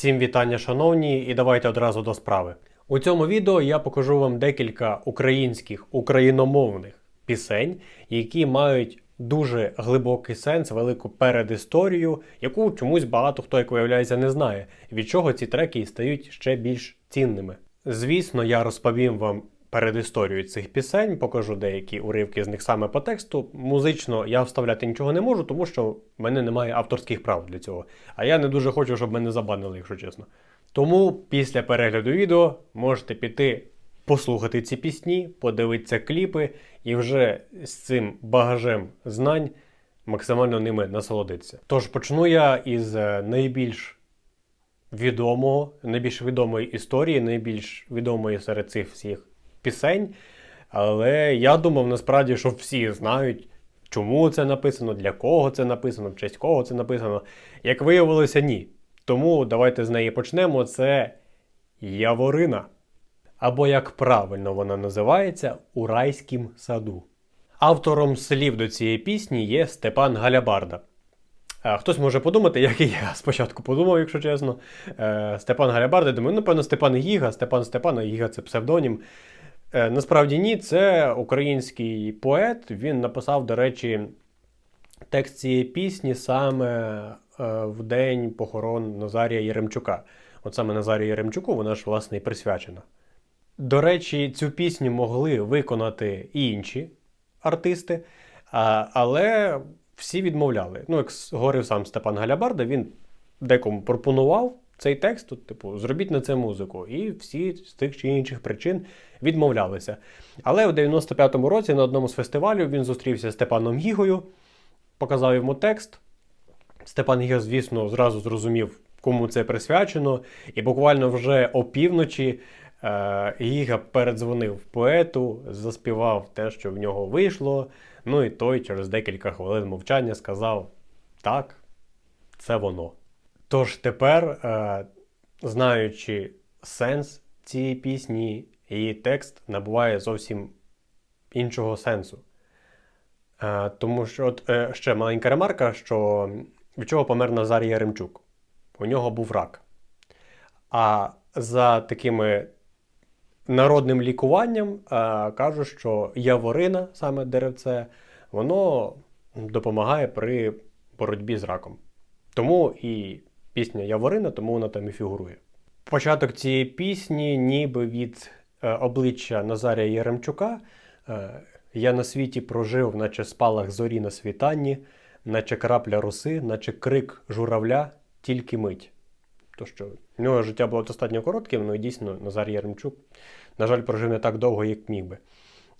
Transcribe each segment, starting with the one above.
Всім вітання, шановні, і давайте одразу до справи. У цьому відео я покажу вам декілька українських україномовних пісень, які мають дуже глибокий сенс, велику передісторію, яку чомусь багато хто, як виявляється, не знає, від чого ці треки стають ще більш цінними. Звісно, я розповім вам передісторію цих пісень, покажу деякі уривки з них саме по тексту. Музично я вставляти нічого не можу, тому що в мене немає авторських прав для цього. А я не дуже хочу, щоб мене забанили, якщо чесно. Тому після перегляду відео можете піти послухати ці пісні, подивитися кліпи і вже з цим багажем знань максимально ними насолодитися. Тож почну я із е, найбільш відомого, найбільш відомої історії, найбільш відомої серед цих всіх пісень. Але я думав насправді, що всі знають, чому це написано, для кого це написано, в честь кого це написано. Як виявилося, ні. Тому давайте з неї почнемо. Це Яворина. Або як правильно вона називається у райськім саду. Автором слів до цієї пісні є Степан Галябарда. Хтось може подумати, як і я спочатку подумав, якщо чесно. Е, Степан Галябарда, думаю, ну, напевно, Степан Гіга, Степан Степана, Гіга це псевдонім. Е, Насправді ні, це український поет. Він написав, до речі, текст цієї пісні саме е, в день похорон Назарія Єремчука. От саме Назарію Єремчуку вона ж, власне, і присвячена. До речі, цю пісню могли виконати і інші артисти, але всі відмовляли. Ну, як говорив сам Степан Галябарда, він декому пропонував цей текст, тут, типу, зробіть на це музику. І всі з тих чи інших причин відмовлялися. Але в 95-му році на одному з фестивалів він зустрівся з Степаном Гігою, показав йому текст. Степан Гіга, звісно, зразу зрозумів, кому це присвячено, і буквально вже опівночі е, Гіга передзвонив поету, заспівав те, що в нього вийшло. Ну і той через декілька хвилин мовчання сказав: так, це воно. Тож тепер, е, знаючи сенс цієї пісні, її текст набуває зовсім іншого сенсу. Е, тому що от, е, ще маленька ремарка, що від чого помер Назарій Яремчук. У нього був рак. А за такими народним лікуванням кажуть, що яворина, саме деревце, воно допомагає при боротьбі з раком. Тому і пісня Яворина, тому вона там і фігурує. Початок цієї пісні, ніби від е, обличчя Назарія Яремчука. Е, я на світі прожив, наче спалах зорі на світанні, наче крапля роси, наче крик журавля, тільки мить. То що в нього життя було достатньо коротким, ну і дійсно Назар Яремчук, на жаль, прожив не так довго, як міг би.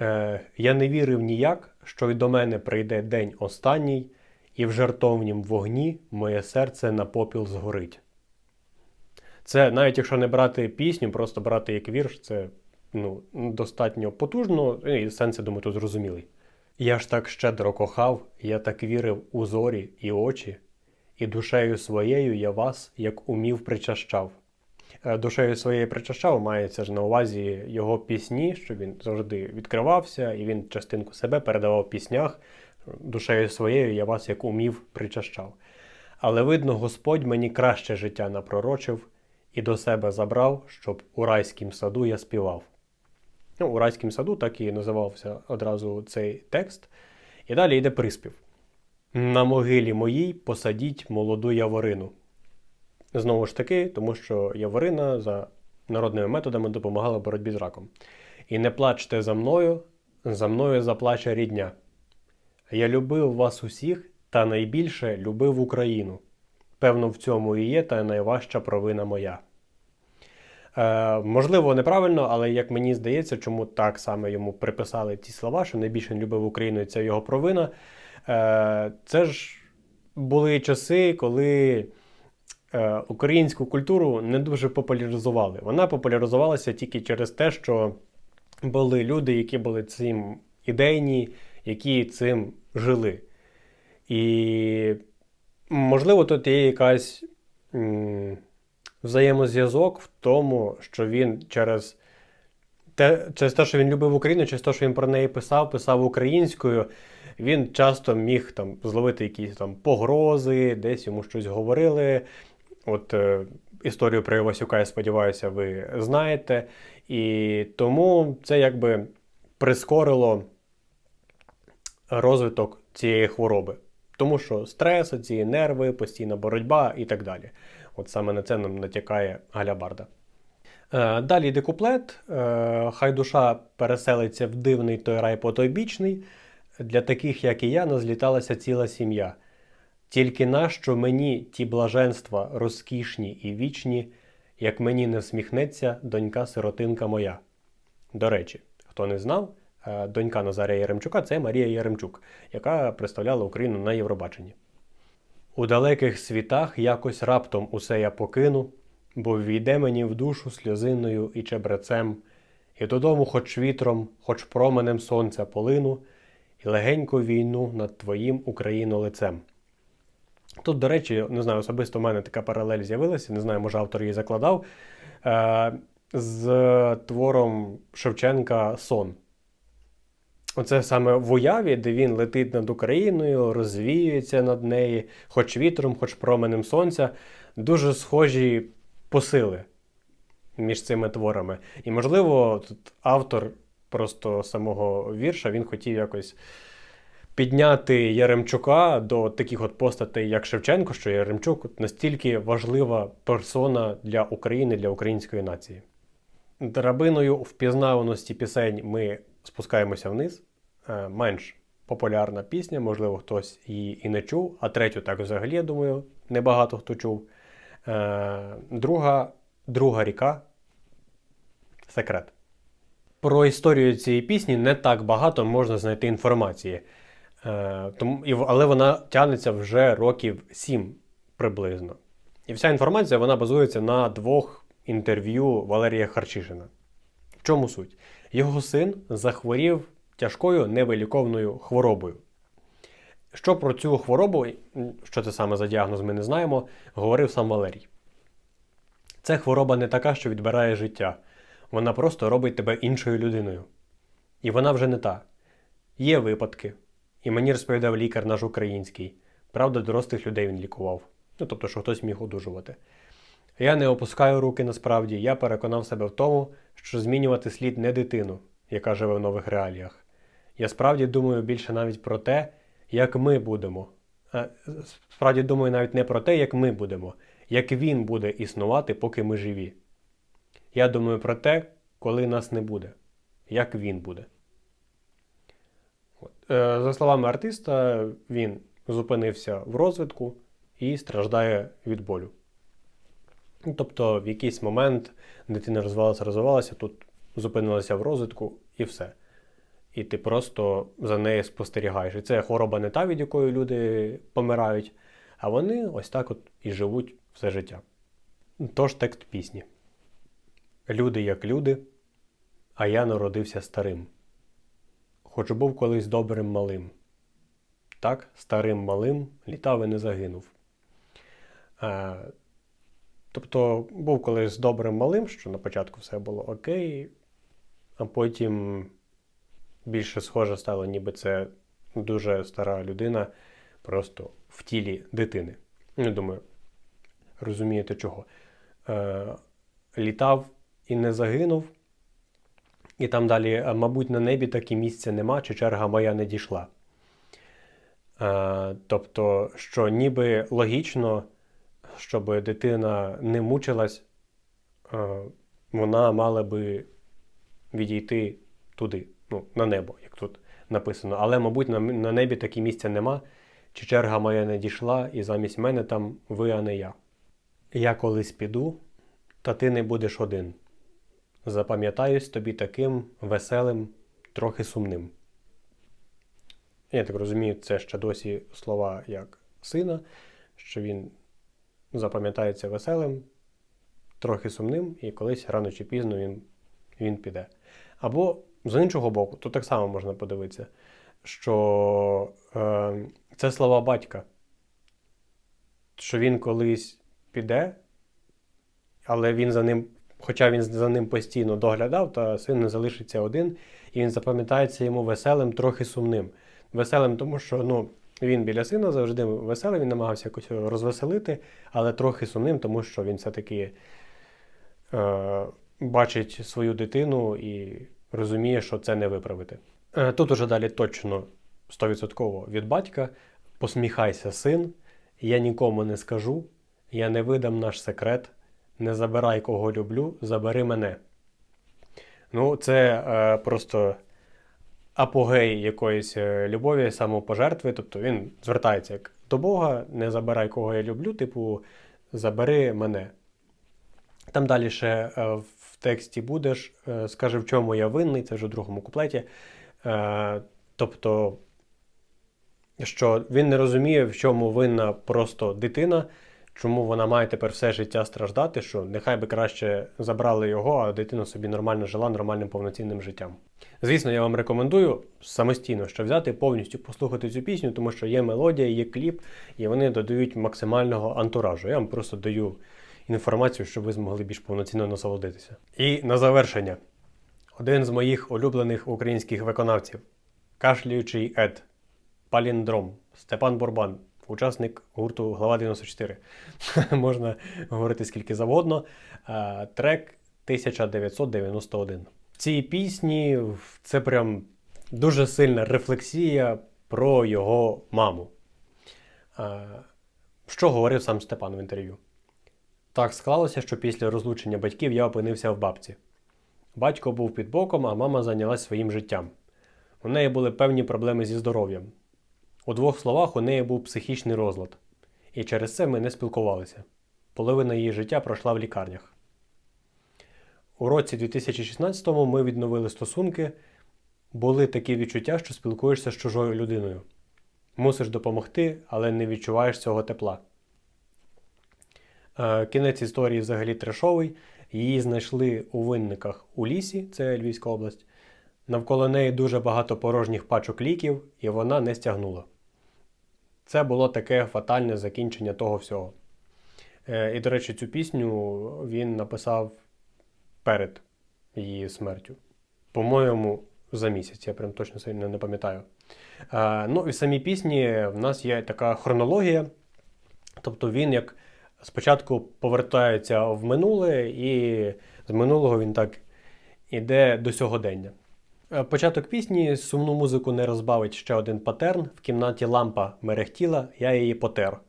Е, я не вірив ніяк, що й до мене прийде день останній, і в жертовнім вогні моє серце на попіл згорить. Це навіть якщо не брати пісню, просто брати як вірш, це ну, достатньо потужно, і сенс, я думаю, тут зрозумілий. Я ж так щедро кохав, я так вірив у зорі і очі, і душею своєю я вас, як умів, причащав. Е, Душею своєю причащав мається ж на увазі його пісні, що він завжди відкривався, і він частинку себе передавав в піснях. Душею своєю я вас, як умів, причащав. Але видно, Господь мені краще життя напророчив і до себе забрав, щоб у райськім саду я співав. Ну, у райськім саду так і називався одразу цей текст. І далі йде приспів. На могилі моїй посадіть молоду яворину. Знову ж таки, тому що яворина за народними методами допомагала боротьбі з раком. І не плачте за мною, за мною заплаче рідня. Я любив вас усіх та найбільше любив Україну. Певно, в цьому і є та найважча провина моя. Е, можливо, неправильно, але як мені здається, чому так саме йому приписали ті слова, що найбільше він любив Україну, і це його провина. Е, це ж були часи, коли е, українську культуру не дуже популяризували. Вона популяризувалася тільки через те, що були люди, які були цим ідейні, які цим жили. І можливо, тут є якась взаємозв'язок в тому, що він через те, через те, що він любив Україну, через те, що він про неї писав, писав українською, він часто міг там зловити якісь там погрози, десь йому щось говорили. От е, історію про Івасюка, я сподіваюся, ви знаєте. І тому це якби прискорило розвиток цієї хвороби. Тому що стрес, ці нерви, постійна боротьба і так далі. От саме на це нам натякає Галябарда. Е, Далі йде куплет. Е, Хай душа переселиться в дивний той рай потойбічний. Для таких, як і я, назліталася ціла сім'я. Тільки нащо мені ті блаженства розкішні і вічні, як мені не всміхнеться донька-сиротинка моя. До речі, хто не знав, донька Назарія Яремчука це Марія Яремчук, яка представляла Україну на Євробаченні. У далеких світах якось раптом усе я покину, бо ввійде мені в душу сльозиною і чебрецем, і додому хоч вітром, хоч променем сонця полину, і легенько війну над твоїм Україно лицем. Тут, до речі, не знаю, особисто в мене така паралель з'явилася, не знаю, може автор її закладав. Е, з твором Шевченка Сон. Оце саме в уяві, де він летить над Україною, розвіюється над нею, хоч вітром, хоч променем сонця. Дуже схожі посили між цими творами. І, можливо, тут автор просто самого вірша він хотів якось підняти Яремчука до таких от постатей, як Шевченко, що Яремчук настільки важлива персона для України, для української нації. Драбиною впізнаваності пісень ми спускаємося вниз. Е, Менш популярна пісня, можливо, хтось її і не чув, а третю так взагалі, я думаю, небагато хто чув. Е, Друга, друга ріка секрет. Про історію цієї пісні не так багато можна знайти інформації. Е, але вона тягнеться вже років сім приблизно. І вся інформація вона базується на двох інтерв'ю Валерія Харчишина. В чому суть? Його син захворів тяжкою невиліковною хворобою. Що про цю хворобу, що це саме за діагноз, ми не знаємо, говорив сам Валерій. Це хвороба не така, що відбирає життя. Вона просто робить тебе іншою людиною. І вона вже не та. Є випадки. І мені розповідав лікар наш український. Правда, дорослих людей він лікував. Ну, тобто, що хтось міг одужувати. Я не опускаю руки насправді, я переконав себе в тому, що змінювати слід не дитину, яка живе в нових реаліях. Я справді думаю більше навіть про те, як ми будемо. Е, Справді думаю навіть не про те, як ми будемо, як він буде існувати, поки ми живі. Я думаю про те, коли нас не буде, як він буде. Е, За словами артиста, він зупинився в розвитку і страждає від болю. Ну, Тобто, в якийсь момент дитина розвивалася, розвивалася, тут зупинилася в розвитку і все. І ти просто за нею спостерігаєш. І це хвороба не та, від якої люди помирають, а вони ось так от і живуть все життя. Тож текст пісні. Люди як люди, а я народився старим. Хоч був колись добрим малим. Так, старим малим літав і не загинув. Тобто був колись добрим малим, що на початку все було окей, а потім більше схоже стало, ніби це дуже стара людина просто в тілі дитини. Не думаю, розумієте чого. Е, літав і не загинув. І там далі, мабуть, на небі такі місця нема, чи черга моя не дійшла. Е, тобто, що ніби логічно, щоб дитина не мучилась, е, вона мала би відійти туди, ну, на небо, як тут написано. Але, мабуть, на, небі такі місця нема, чи черга моя не дійшла, і замість мене там ви, а не я. Я колись піду, та ти не будеш один. Запам'ятаюсь тобі таким веселим, трохи сумним. Я так розумію, це ще досі слова як сина, що він запам'ятається веселим, трохи сумним, і колись рано чи пізно він, він піде. Або з іншого боку, тут так само можна подивитися, що е, це слова батька, що він колись піде, але він за ним, хоча він за ним постійно доглядав, та син не залишиться один, і він запам'ятається йому веселим, трохи сумним. Веселим, тому що ну, Він біля сина завжди веселий, він намагався якось розвеселити, але трохи сумним, тому що він все-таки е, бачить свою дитину і розуміє, що це не виправити. Е, тут уже далі точно 100% від батька. Посміхайся, син, я нікому не скажу, я не видам наш секрет, не забирай кого люблю, забери мене. Ну, це е, просто апогей якоїсь е, любові, самопожертви. Тобто він звертається як до Бога, не забирай кого я люблю, типу, забери мене. Там далі ще е, в тексті будеш, е, скажи, в чому я винний, це вже в другому куплеті. Тобто, що він не розуміє, в чому винна просто дитина, чому вона має тепер все життя страждати, що нехай би краще забрали його, а дитина собі нормально жила нормальним повноцінним життям. Звісно, я вам рекомендую самостійно що взяти, повністю послухати цю пісню, тому що є мелодія, є кліп, і вони додають максимального антуражу. Я вам просто даю інформацію, щоб ви змогли більш повноцінно насолодитися. І на завершення, один з моїх улюблених українських виконавців, кашлюючий Ед, Паліндром, Степан Бурбан, учасник гурту Глава 94. Можна говорити скільки завгодно. Е, Трек 1991. Цій пісні це прям дуже сильна рефлексія про його маму. Що говорив сам Степан в інтерв'ю? Так склалося, що після розлучення батьків я опинився в бабці. Батько був під боком, а мама зайнялась своїм життям. У неї були певні проблеми зі здоров'ям. У двох словах, у неї був психічний розлад, і через це ми не спілкувалися. Половина її життя пройшла в лікарнях. У році 2016-му ми відновили стосунки, були такі відчуття, що спілкуєшся з чужою людиною. Мусиш допомогти, але не відчуваєш цього тепла. Е, Кінець історії взагалі трешовий. Її знайшли у винниках у лісі, це Львівська область. Навколо неї дуже багато порожніх пачок ліків, і вона не стягнула. Це було таке фатальне закінчення того всього. Е, І, до речі, цю пісню він написав перед її смертю. По-моєму, за місяць, я прям точно сильно не пам'ятаю. Ну і в самій пісні в нас є така хронологія. Тобто він як спочатку повертається в минуле, і з минулого він так іде до сьогодення. Е, Початок пісні сумну музику не розбавить ще один патерн. В кімнаті лампа мерехтіла, я її потер.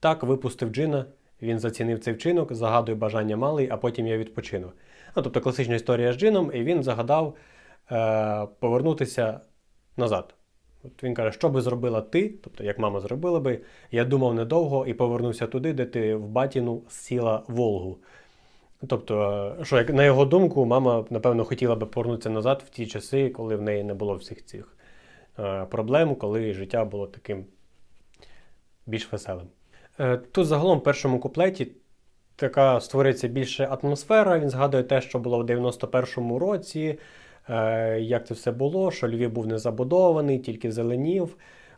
Так випустив джина, він зацінив цей вчинок, загадує бажання малий, а потім я відпочину. Ну, тобто класична історія з джином, і він загадав е, повернутися назад. От він каже, що би зробила ти, тобто як мама зробила би, я думав недовго і повернувся туди, де ти в батіну сіла Волгу. Тобто, е, що як на його думку, мама, напевно, хотіла би повернутися назад в ті часи, коли в неї не було всіх цих е, проблем, коли життя було таким більш веселим. Е, Тут загалом в першому куплеті така створюється більше атмосфера. Він згадує те, що було в 91-му році, е, як це все було, що Львів був не забудований, тільки зеленів,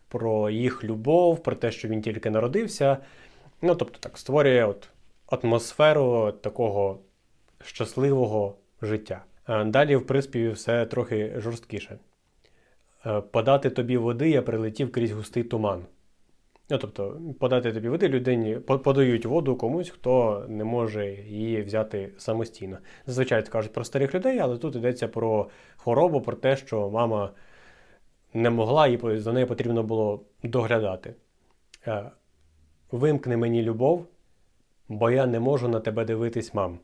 про їх любов, про те, що він тільки народився. Ну, тобто, так, створює от атмосферу такого щасливого життя. Е, Далі в приспіві все трохи жорсткіше. Подати тобі води, я прилетів крізь густий туман. Ну, тобто, подати тобі води людині подають воду комусь, хто не може її взяти самостійно. Зазвичай це кажуть про старих людей, але тут йдеться про хворобу, про те, що мама не могла, і за нею потрібно було доглядати. Е, Вимкни мені любов, бо я не можу на тебе дивитись, мам.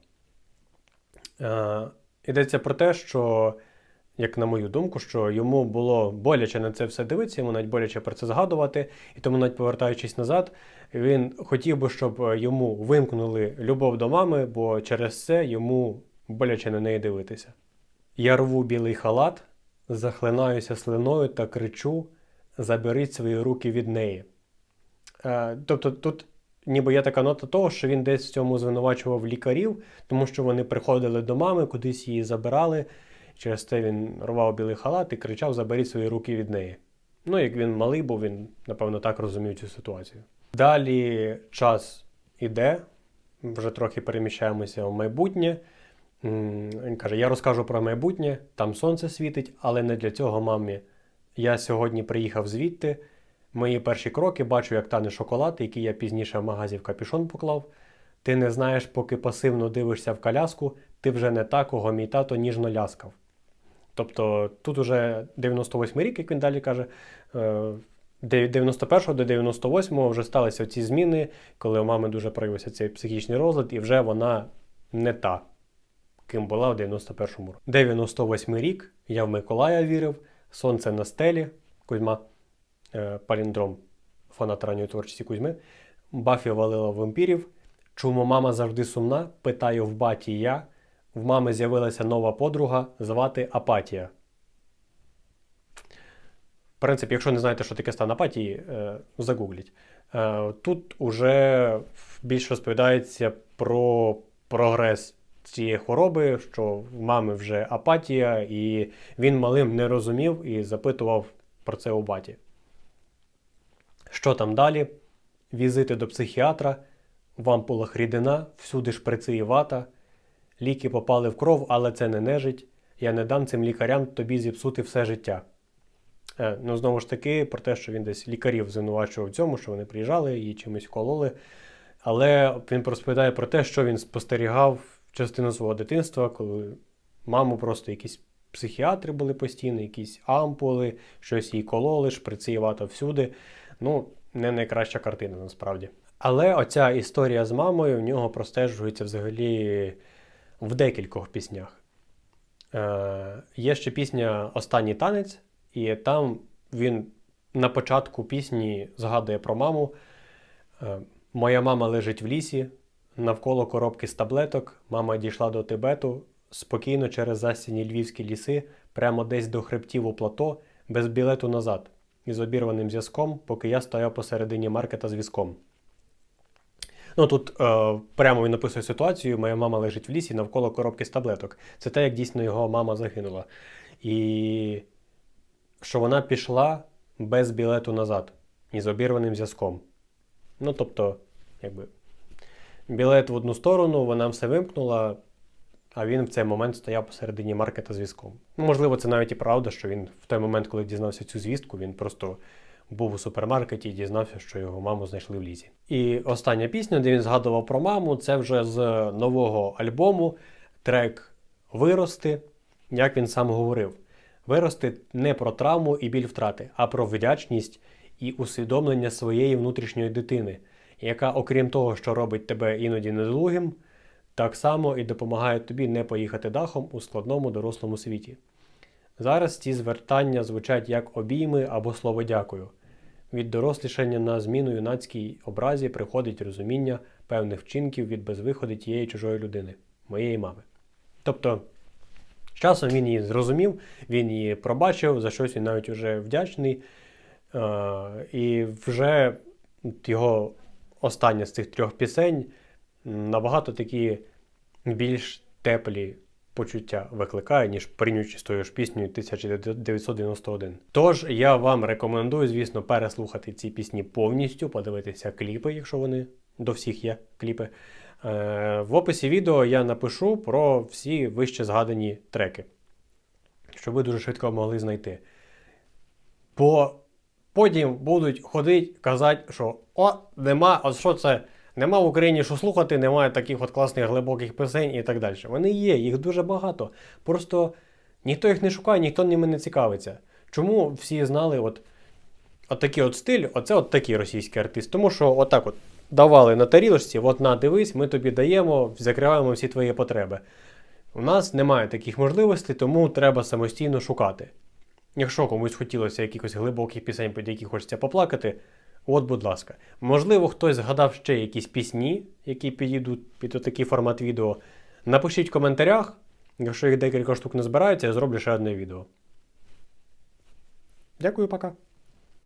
Е, Йдеться про те, що, як на мою думку, що йому було боляче на це все дивитися, йому навіть боляче про це згадувати, і тому, навіть повертаючись назад, він хотів би, щоб йому вимкнули любов до мами, бо через це йому боляче на неї дивитися. Я рву білий халат, захлинаюся слиною та кричу: заберіть свої руки від неї. Е, тобто тут ніби є така нота того, що він десь в цьому звинувачував лікарів, тому що вони приходили до мами, кудись її забирали. Через це він рвав білий халат і кричав: Заберіть свої руки від неї. Ну, як він малий був, він, напевно, так розумів цю ситуацію. Далі час іде, вже трохи переміщаємося в майбутнє. Він каже: Я розкажу про майбутнє, там сонце світить, але не для цього, мамі. Я сьогодні приїхав звідти, Мої перші кроки бачу, як тане шоколад, який я пізніше в магазі в капюшон поклав. Ти не знаєш, поки пасивно дивишся в коляску, ти вже не та, кого мій тато ніжно ляскав. Тобто тут уже 98 рік, як він далі каже, е, де- 91 до 98 вже сталися ці зміни, коли у мами дуже проявився цей психічний розлад, і вже вона не та, ким була в 91-му році. 98 рік, я в Миколая вірив, сонце на стелі, Кузьма, е, паліндром, фанат ранньої творчості Кузьми, Бафі валила вампірів. Чому мама завжди сумна? Питаю в баті я. В мами з'явилася нова подруга, звати Апатія. В принципі, якщо не знаєте, що таке стан апатії, е, загугліть. Е, тут уже більше розповідається про прогрес цієї хвороби, що в мами вже апатія, і він малим не розумів і запитував про це у баті. Що там далі? Візити до психіатра, в ампулах рідина, всюди шприци і вата. Ліки попали в кров, але це не нежить. Я не дам цим лікарям тобі зіпсути все життя. Е, ну, знову ж таки, про те, що він десь лікарів звинувачував в цьому, що вони приїжджали і чимось кололи. Але він розповідає про те, що він спостерігав частину свого дитинства, коли маму просто якісь психіатри були постійно, якісь ампули, щось їй кололи, шприци і вата всюди. Ну, не найкраща картина насправді. Але оця історія з мамою в нього простежується взагалі в декількох піснях. Е, є ще пісня Останній танець, і там він на початку пісні згадує про маму. Е, Моя мама лежить в лісі, навколо коробки з таблеток. Мама дійшла до Тибету, спокійно через засіні львівські ліси, прямо десь до хребтів у плато, без білету назад, із обірваним зв'язком, поки я стояв посередині маркета з візком. Ну тут е, прямо він описує ситуацію. Моя мама лежить в лісі навколо коробки з таблеток. Це те, як дійсно його мама загинула. І що вона пішла без білету назад із обірваним зв'язком. Ну, тобто, якби білет в одну сторону, вона все вимкнула, а він в цей момент стояв посередині маркета з візком. Ну, можливо, це навіть і правда, що він в той момент, коли дізнався цю звістку, він просто був у супермаркеті і дізнався, що його маму знайшли в лісі. І остання пісня, де він згадував про маму, це вже з нового альбому трек Вирости, як він сам говорив. Вирости не про травму і біль втрати, а про вдячність і усвідомлення своєї внутрішньої дитини, яка, окрім того, що робить тебе іноді недолугим, так само і допомагає тобі не поїхати дахом у складному дорослому світі. Зараз ці звертання звучать як обійми або слово дякую. Від дорослішання на зміну юнацькій образі приходить розуміння певних вчинків від безвиходу тієї чужої людини, моєї мами. Тобто, з часом він її зрозумів, він її пробачив, за щось він навіть уже вдячний. І вже його остання з цих трьох пісень набагато такі більш теплі почуття викликає, ніж порівнюючи з тою ж піснею 1991. Тож я вам рекомендую, звісно, переслухати ці пісні повністю, подивитися кліпи, якщо вони до всіх є кліпи. Е, В описі відео я напишу про всі вище згадані треки, щоб ви дуже швидко могли знайти. Бо потім будуть ходити казати, що о, нема, от що це? Нема в Україні що слухати, немає таких от класних глибоких пісень і так далі. Вони є, їх дуже багато. Просто ніхто їх не шукає, ніхто ними не цікавиться. Чому всі знали от, от такий от стиль, оце от такий російський артист? Тому що отак от давали на тарілочці, от на дивись, ми тобі даємо, закриваємо всі твої потреби. У нас немає таких можливостей, тому треба самостійно шукати. Якщо комусь хотілося якихось глибоких пісень, під які хочеться поплакати, от, будь ласка. Можливо, хтось згадав ще якісь пісні, які підійдуть під такий формат відео. Напишіть в коментарях. Якщо їх декілька штук не збираються, я зроблю ще одне відео. Дякую, пока.